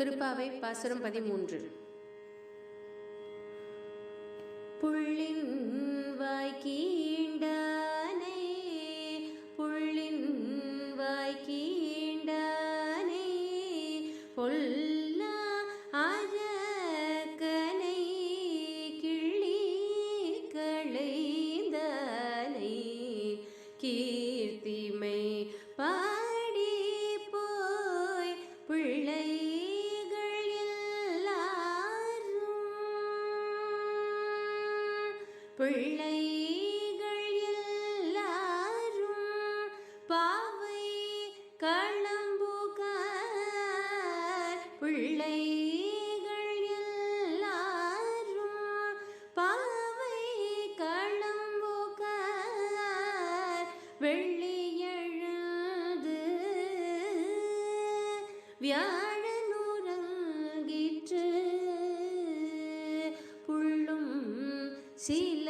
திருப்பாவை பாசுரம் பதிமூன்று. புள்ளின் வாய்க்கீண்டானே புள்ளின் வாய்க்கீண்டானே பொல்லா அரக்கனை கிள்ளி களைந்தானை கீர்த்திமை பா பிள்ளைகள் எல்லாரும் பாவை களம்புகார் பிள்ளைகள் எல்லாரும் பாவை களம்புகார் வெள்ளி வியாழனுறங்கிற்று புள்ளும் சில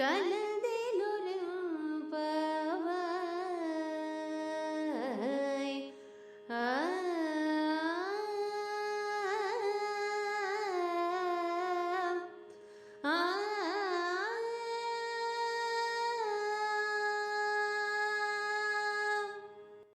கல